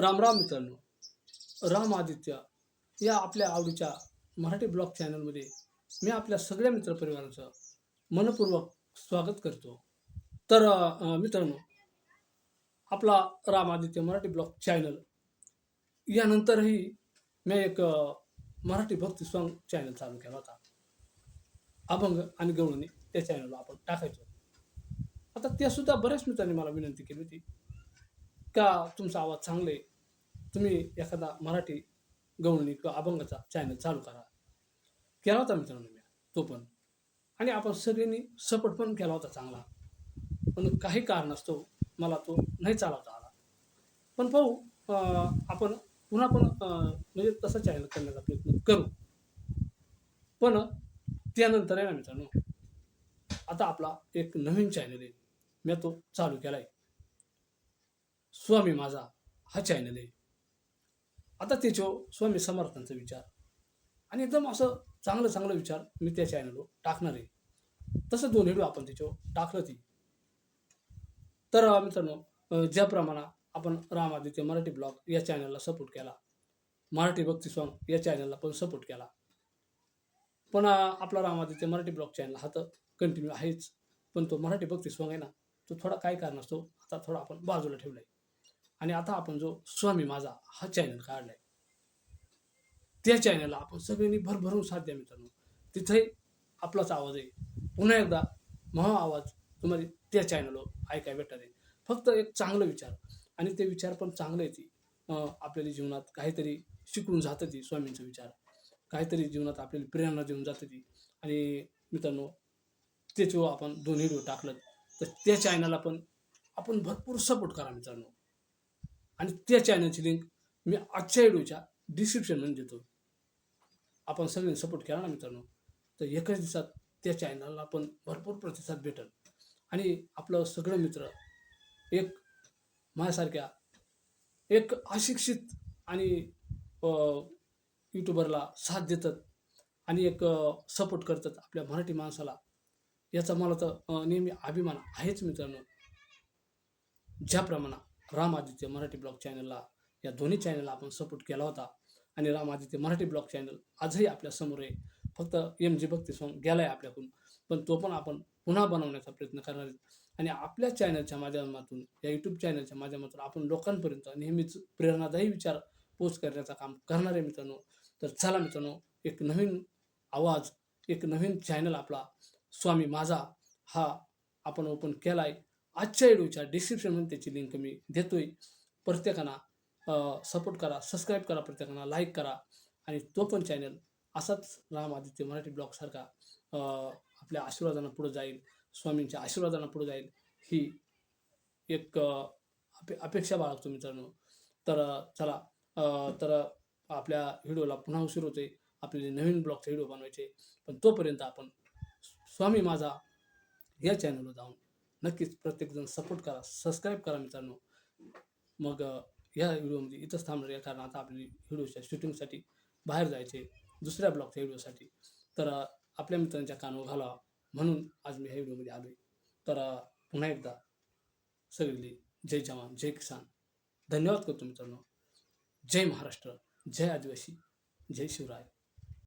रामराम मित्रांनो. राम आदित्य या आपल्या आवडीच्या मराठी ब्लॉग चॅनलमध्ये मी आपल्या सगळ्या मित्रपरिवाराचं मनपूर्वक स्वागत करतो. तर मित्रांनो आपला राम आदित्य मराठी ब्लॉग चॅनल यानंतरही मी एक मराठी भक्ती सॉन्ग चॅनल चालू केला होता. अभंग आणि गवळणी त्या चॅनलला आपण टाकायचो. आता त्यासुद्धा बऱ्याच मित्रांनी मला विनंती केली होती. का तुमचा आवाज चांगले. तुम्ही एखादा मराठी गवळणी किंवा अभंगाचा चॅनल चालू करा. केला होता मित्रांनो मी. तो पण. आणि आपण सगळ्यांनी सपोर्ट पण केला होता चांगला. पण काही कारणास्तव मला तो नाही चालवता आला. पण पाहू आपण पुन्हा पण म्हणजे तसा चॅनल करण्याचा प्रयत्न करू. पण त्यानंतर आहे ना मित्रांनो आता आपला एक नवीन चॅनल आहे. मी तो चालू केला आहे स्वामी माझा हा चॅनल आहे. आता त्याच्यावर स्वामी समर्थांचा विचार. आणि एकदम असं चांगलं चांगलं विचार मी त्या चॅनलवर टाकणार आहे. तसं दोन व्हिडिओ आपण त्याच्यावर टाकलं ती. तर मित्रांनो ज्याप्रमाणे आपण रामादित्य मराठी ब्लॉग या चॅनलला सपोर्ट केला मराठी भक्ती सॉन्ग या चॅनलला पण सपोर्ट केला पण आपला रामादित्य मराठी ब्लॉग चॅनल हा तर कंटिन्यू आहेच पण तो मराठी भक्ती सॉन्ग आहे ना तो थोडा काय कारण असतो आता थोडा आपण बाजूला ठेवलाय. आणि आता आपण जो स्वामी माझा हा चॅनल काढलाय. त्या चॅनलला आपण सगळ्यांनी भरभरून साथ द्या मित्रांनो. तिथे आपलाच आवाज आहे. पुन्हा एकदा महा आवाज तुम्हाला त्या चॅनलवर ऐका भेटणार आहे. फक्त एक चांगलं विचार. आणि ते विचार पण चांगले येते आपल्याला जीवनात काहीतरी शिकून जातं ती स्वामींचा विचार. काहीतरी जीवनात आपल्याला प्रेरणा देऊन जातं ती. आणि मित्रांनो त्याच्यावर आपण दोन व्हिडिओ टाकलं तर त्या चॅनलला पण आपण भरपूर सपोर्ट करा मित्रांनो. आणि त्या चॅनलची लिंक मी आजच्या व्हिडिओच्या डिस्क्रिप्शनमध्ये देतो. आपण सगळ्यांनी सपोर्ट केला ना मित्रांनो? तर एकाच दिवसात त्या चॅनलला पण भरपूर प्रतिसाद भेटेल. आणि आपलं सगळं मित्र एक माझ्यासारख्या एक अशिक्षित आणि यूट्यूबरला साथ देतात आणि एक सपोर्ट करतात आपल्या मराठी माणसाला. याचा मला तर नेहमी अभिमान आहेच मित्रांनो. ज्याप्रमाणे राम आदित्य मराठी ब्लॉग चॅनलला या दोन्ही चॅनलला आपण सपोर्ट केला होता. आणि राम आदित्य मराठी ब्लॉग चॅनल आजही आपल्यासमोर आहे. फक्त एम जी भक्ती सॉन्ग आहे आपल्याकडून. पण तो पण आपण पुन्हा बनवण्याचा प्रयत्न करणार आहेत आणि आपल्या चॅनलच्या माध्यमातून या यूट्यूब चॅनलच्या माध्यमातून आपण लोकांपर्यंत नेहमीच प्रेरणादायी विचार पोस्ट करण्याचं काम करणार आहे मित्रांनो. तर चला मित्रांनो एक नवीन आवाज एक नवीन चॅनल आपला स्वामी माझा हा आपण ओपन केला आहे आजच्या व्हिडिओच्या डिस्क्रिप्शनमध्ये त्याची लिंक मी देतोय. प्रत्येकांना सपोर्ट करा सबस्क्राईब करा प्रत्येकांना लाईक करा. आणि तो पण चॅनल असाच राम आदित्य मराठी ब्लॉगसारखा आपल्या आशीर्वादांना पुढे जाईल स्वामींच्या आशीर्वादांना पुढे जाईल ही एक अपे अपेक्षा बाळगतो मित्रांनो. तर चला तर आपल्या व्हिडिओला पुन्हा उशीर होते आपले नवीन ब्लॉगचे व्हिडिओ बनवायचे पण तोपर्यंत आपण स्वामी माझा या चॅनलवर जाऊन नक्कीच प्रत्येकजण सपोर्ट करा सबस्क्राईब करा मित्रांनो. मग या व्हिडिओमध्ये इथंच थांबणार या कारण आता आपली व्हिडिओच्या शूटिंगसाठी बाहेर जायचे दुसऱ्या ब्लॉगच्या व्हिडिओसाठी. तर आपल्या मित्रांच्या कानावर घालावा म्हणून आज मी ह्या व्हिडिओमध्ये आलो आहे तर पुन्हा एकदा सगळी जय जवान जय किसान. धन्यवाद करतो मित्रांनो. जय महाराष्ट्र जय आदिवासी जय शिवराय.